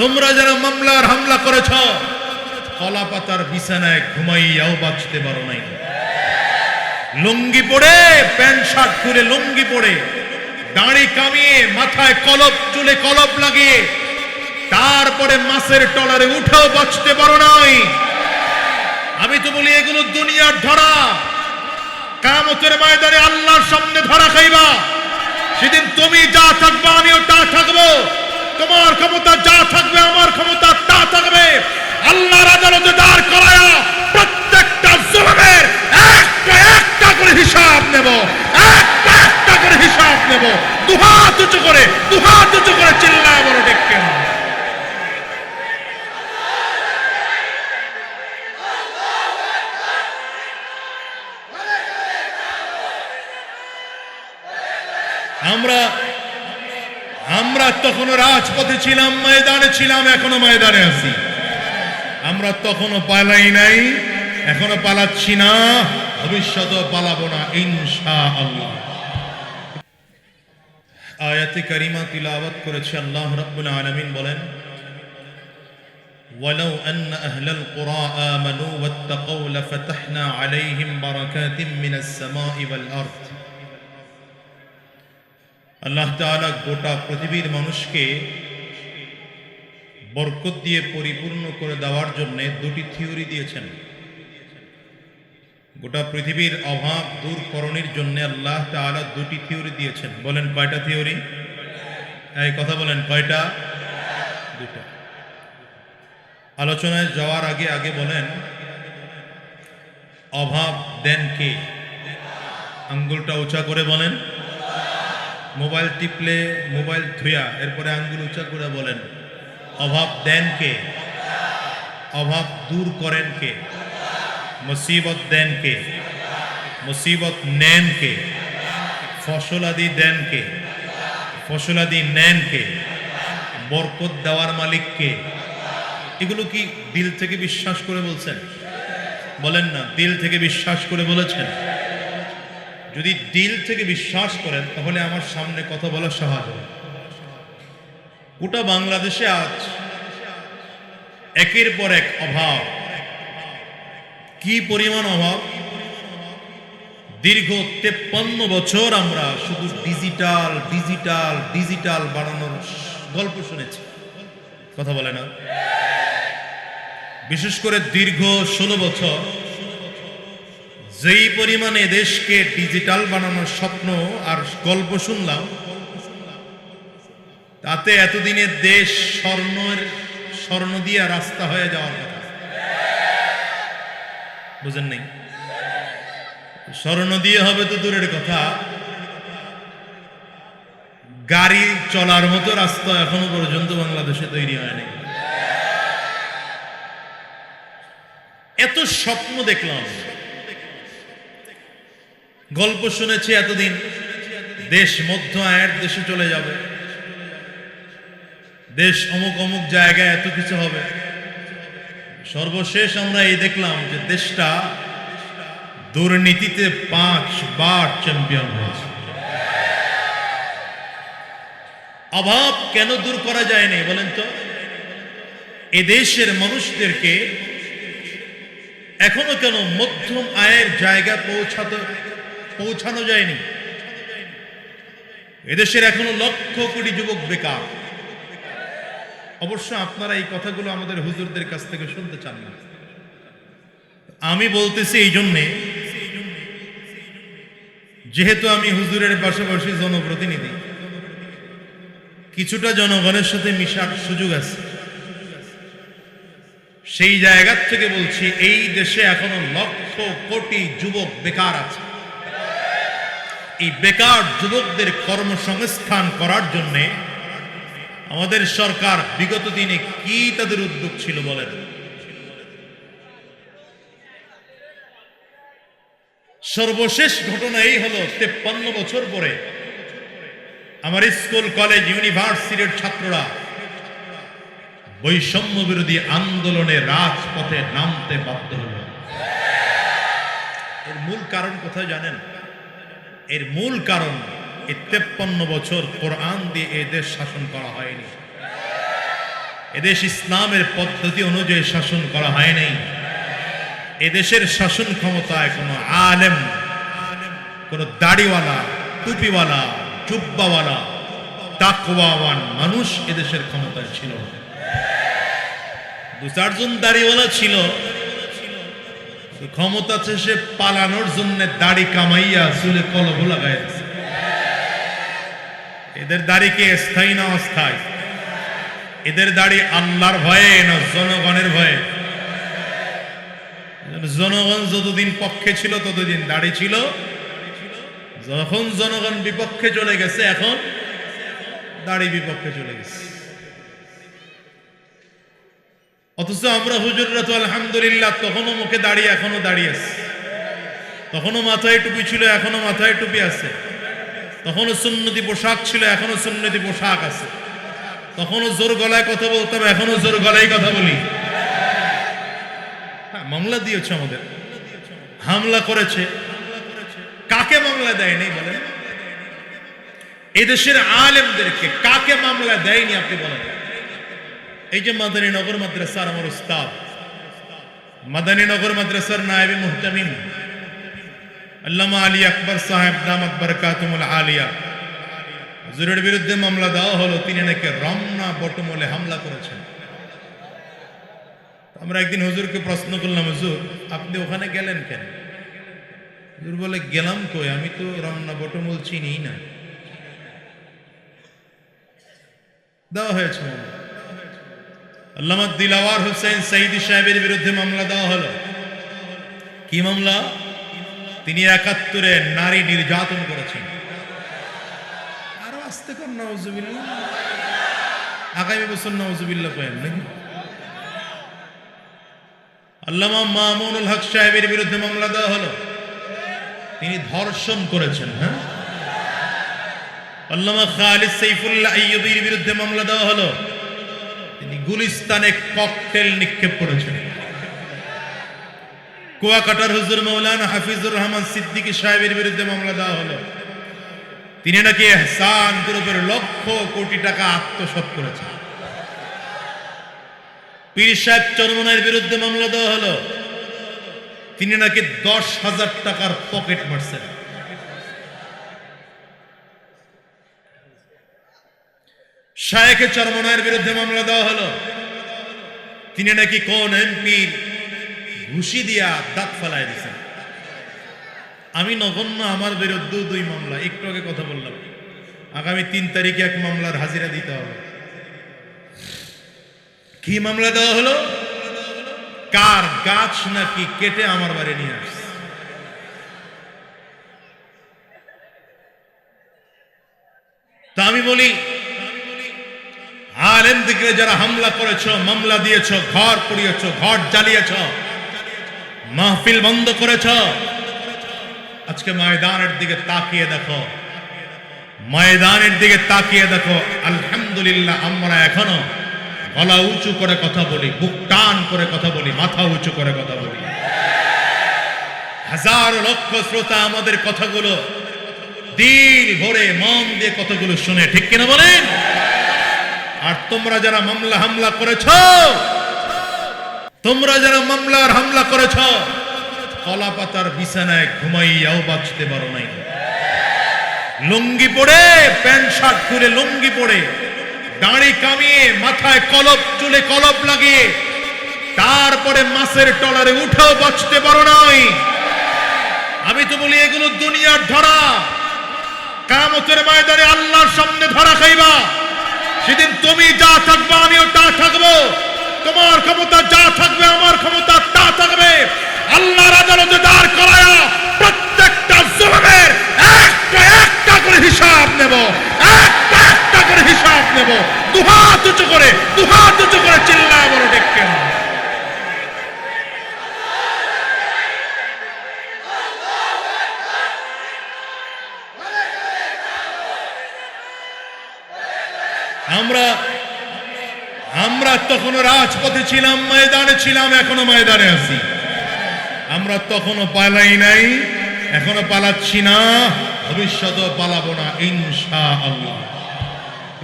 তোমরা যারা মামলার হামলা করেছ কলা পাতার বিছানায় ঘুমাইয়াও বাঁচতে পারো নাই। লুঙ্গি পরে, প্যান্ট শার্ট খুলে লুঙ্গি পরে, দাড়ি কামিয়ে মাথায় কলপ, চুলে কলপ লাগিয়ে, তারপরে মাছের টলারে উঠেও বাঁচতে পারো নাই। আমি তো বলি, এগুলো দুনিয়ার ধরা। কামতের ময়দানে আল্লাহর সামনে ধরা খাইবা। সেদিন তুমি যা থাকবে, আমিও তা থাকব। তোমার ক্ষমতা যা থাকবে, আমার ক্ষমতা তা থাকবে। আল্লাহর আদালতে দাঁড় করায়া প্রত্যেকটা জুলুমের একটা একটা করে হিসাব নেব। একটা একটা করে হিসাব নেব। দুহাত উঁচু করে, দুহাত উঁচু করে চিল্লায় বড় ডেকেন আমরা আমরা তখনও রাজপথে ছিলাম ময়দানে ছিলাম এখনো ময়দানে আছি আমরা তখনও পালাই নাই এখনো পালাচ্ছি না ভবিষ্যতেও পালাবো না ইনশা আল্লাহ আয়াতে কারিমা তিলাওয়াত করেছে আল্লাহ রাব্বুল আলামিন বলেন ولو أن أهل القرى آمنوا واتقوا لفتحنا عليهم بركات من السماء والأرض আল্লাহ তাআলা গোটা পৃথিবীর মানুষকে বরকত দিয়ে পরিপূর্ণ করে দেওয়ার জন্যে দুটি থিওরি দিয়েছেন। গোটা পৃথিবীর অভাব দূর করণের জন্য আল্লাহ তাআলা দুটি থিওরি দিয়েছেন। বলেন কয়টা থিওরি? এই কথা বলেন, কয়টা? দুটা। আলোচনায় যাওয়ার আগে আগে বলেন, অভাব দেন কে? আঙ্গুলটা উঁচা করে বলেন। মোবাইল টিপলে মোবাইল ধুয়া, এরপরে আঙ্গুল উঁচা করে বলেন, অভাব দেন কে? অভাব দূর করেন কে? মুসিবত দেন কে? মুসিবত নেন কে? ফসলাদি দেন কে? ফসলাদি নেন কে? বরকত দেওয়ার মালিক কে? এগুলো কি দিল থেকে বিশ্বাস করে বলছেন? বলেন না, দিল থেকে বিশ্বাস করে বলেছেন? যদি দিল থেকে বিশ্বাস করেন, তাহলে আমার সামনে কথা বলা সহজ হবে। গোটা বাংলাদেশে আজ একের পর এক অভাব। কি পরিমাণ অভাব? দীর্ঘ তেপ্পান্ন বছর আমরা শুধু ডিজিটাল ডিজিটাল ডিজিটাল বাড়ানোর গল্প শুনেছি। কথা বলে না? বিশেষ করে দীর্ঘ ষোলো বছর যেই পরিমাণে দেশকে ডিজিটাল বানানোর স্বপ্ন আর গল্প শুনলাম, তাতে এতদিনে দেশ স্বর্ণের স্বর্ণ দিয়া রাস্তা হয়ে যাওয়ার কথা। বুঝেন নাই? স্বর্ণ দিয়ে হবে তো দূরের কথা। গাড়ি চলার মতো রাস্তা এখনও পর্যন্ত বাংলাদেশে তৈরি হয়নি এত স্বপ্ন দেখলাম। গল্প শুনেছি এতদিন। দেশ মধ্য আয়ের দেশে চলে যাবে। দেশ অমুক অমুক জায়গায় এত কিছু হবে। সর্বশেষ আমরা এই দেখলাম যে দেশটা দুর্নীতিতে পাঁচ বার চ্যাম্পিয়ন হয়েছে। অভাব কেন দূর করা যায়নি বলেন তো? এদেশের মানুষদেরকে এখনও কেন মধ্যম আয়ের জায়গা পৌঁছাতে পৌঁছানো যায়নি। এদেশের এখনও লক্ষ কোটি যুবক বেকার। অবশ্য আপনারা এই কথাগুলো আমাদের হুজুরদের কাছ থেকে শুনতে চান না। আমি বলতেছি এই জন্যে, যেহেতু আমি হুজুরের পাশাপাশি জনপ্রতিনিধি, কিছুটা জনগণের সাথে মিশার সুযোগ আছে। সেই জায়গার থেকে বলছি, এই দেশে এখনও লক্ষ কোটি যুবক বেকার আছে। এই বেকার যুবকদের কর্মসংস্থান করার জন্য আমাদের সরকার বিগত দিনে কি তাদের উদ্যোগ ছিল বলেন? সর্বশেষ ঘটনা এই হলো, তেপ্পান্ন বছর পরে আমার স্কুল, কলেজ, ইউনিভার্সিটির ছাত্ররা বৈষম্য বিরোধী আন্দোলনে রাজপথে নামতে বাধ্য হল। এর মূল কারণ কোথায় জানেন? এর মূল কারণ এই তেপ্পান্ন বছর কোরআন দিয়ে এ দেশ শাসন করা হয়নি এদেশ ইসলামের পদ্ধতি অনুযায়ী শাসন করা হয় নাই এদেশের শাসন ক্ষমতায় কোনো আলেম, কোনো দাড়িওয়ালা, টুপিওয়ালা, জুব্বাওয়ালা, তাকওয়াওয়ান মানুষ এদেশের ক্ষমতায় ছিল। দু চারজন দাড়িওয়ালা ছিল ক্ষমতা সে পালানোর জন্য দাড়ি কামাইয়া চুলে কলব লাগাই দিছে। এদের দাড়ি কি স্থায়ী না অস্থায়ী? এদের দাড়ি আল্লাহর ভয়ে না জনগণের ভয়ে? জনগণ যতদিন পক্ষে ছিল, ততদিন দাড়ি ছিল। যখন জনগণ বিপক্ষে চলে গেছে, এখন দাড়ি বিপক্ষে চলে গেছে। অথচ আমরা হুজুররা তো আলহামদুলিল্লাহ তখনও মুখে দাঁড়িয়ে এখনও দাঁড়িয়ে আছে। তখনও মাথায় টুপি ছিল এখনও মাথায় টুপি আছে। তখনও সুন্নতি পোশাক ছিল এখনও সুন্নতি পোশাক আছে। তখনও জোর গলায় কথা বলতাম এখনও জোর গলায় কথা বলি। হ্যাঁ, মামলা দিয়েছে আমাদের। হামলা করেছে। কাকে মামলা দেয়নি বলেন? এদেশের আলেমদেরকে কাকে মামলা দেয়নি আপনি বলেন? এই যে মাদানী নগর মাদ্রাসার আমার উস্তাদ, মাদানী নগর মাদ্রাসার নায়েবে মুহতামিম, আল্লামা আলী আকবর সাহেব দামাত বরকাতুমুল আলিয়া। হুজুরের বিরুদ্ধে মামলা দেওয়া হলো, তিনি নাকি রমনা বটমলে হামলা করেছেন। আমরা একদিন হুজুরকে প্রশ্ন করলাম, হুজুর, আপনি ওখানে গেলেন কেন? হুজুর বলে, গেলাম কই? আমি তো রমনা বটমল চিনি না। দেওয়া হয়েছে মামলা। আল্লামা দিলাওয়ার হোসেন সাইদি সাহেবের বিরুদ্ধে মামলা দেওয়া হলো। কি মামলা? তিনি একাত্তরে নারী নির্যাতন করেছেন। আরও আসতে কর নওয়াজুবিল্লাহ আগামী বছর নওয়াজুবিল্লাহ পেন নাকি? আল্লামা মামুনুল হক সাহেবের বিরুদ্ধে মামলা দেওয়া হলো। তিনি ধর্ষণ করেছেন হ্যাঁ? আল্লামা খালিদ সাইফুল্লাহ আইয়ুবীর বিরুদ্ধে মামলা দেওয়া হলো। গুলিস্তানে ককটেল নিক্ষেপ করেছেন কুয়াকাটার হুজুর মৌলানা হাফিজুর রহমান সিদ্দিকী সাহেবের বিরুদ্ধে মামলা দেওয়া হলো। তিনি নাকি এহসান গ্রুপের লক্ষ কোটি টাকা আত্মসাৎ করেছেন পীর সাহেব চরমনের বিরুদ্ধে মামলা দেওয়া হলো। তিনি নাকি দশ হাজার টাকার পকেট মারছেন। শায়েখে চরমনায়ের বিরুদ্ধে মামলা দেওয়া হলো। তিনি নাকি কোন এমপির ঘুষি দিয়া দাঁত ফেলায় দিয়েছেন আমি নগণ্য আমার বিরুদ্ধে দুই মামলা, একটু আগে কথা বললাম। আগামী তিন তারিখে এক মামলার হাজিরা দিতে হবে। কি মামলা দেওয়া হলো? কার গাছ নাকি কেটে আমার বাড়ি নিয়ে আসছে? তা আমি বলি আলেম দিকে যারা হামলা করেছ, মামলা দিয়েছ, ঘর পুড়িয়েছ, ঘর জ্বালিয়েছ, মাহফিল বন্ধ করেছ, আজকে ময়দানের দিকে তাকিয়ে দেখো, ময়দানের দিকে তাকিয়ে দেখো, আলহামদুলিল্লাহ আমরা এখনও গলা উঁচু করে কথা বলি, বুক টান করে কথা বলি, মাথা উঁচু করে কথা বলি। হাজার লক্ষ শ্রোতা আমাদের কথাগুলো দিল ভরে মন দিয়ে কথাগুলো শুনে, ঠিক কিনা বলেন? তোমরা যারা মামলা হামলা করেছ, তোমরা যারা মামলার হামলা করেছ কলা পাতার বিছানায় ঘুমাইয়াও বাঁচতে পারো নাই। লুঙ্গি পরে, প্যান্ট শার্ট খুলে লুঙ্গি পরে, দাড়ি কামিয়ে মাথায় কলপ, চুলে কলপ লাগিয়ে, তারপরে মাছের টলারে উঠেও বাঁচতে পারো নাই। আমি তো বলি, এগুলো দুনিয়ার ধরা। কামতের ময়দানে আল্লাহর সামনে ধরা খাইবা। সেদিন তুমি যা থাকবে, আমিও তা থাকব। তোমার ক্ষমতা যা থাকবে, আমার ক্ষমতা তা থাকবে। আল্লাহর আদালতে দাঁড় করায়া প্রত্যেকটা জুলুমের একটা একটা করে হিসাব নেব। একটা একটা করে হিসাব নেব। দুহাত উঁচু করে, দুহাত উঁচু করে চিল্লা বড় ডেকে আমরা আমরা তখনও রাজপথে ছিলাম, ময়দানে ছিলাম এখনও ময়দানে আছি। আমরা তখনও পালাই নাই এখনও পালাচ্ছি না, ভবিষ্যতেও পালাবো না ইনশা আল্লাহ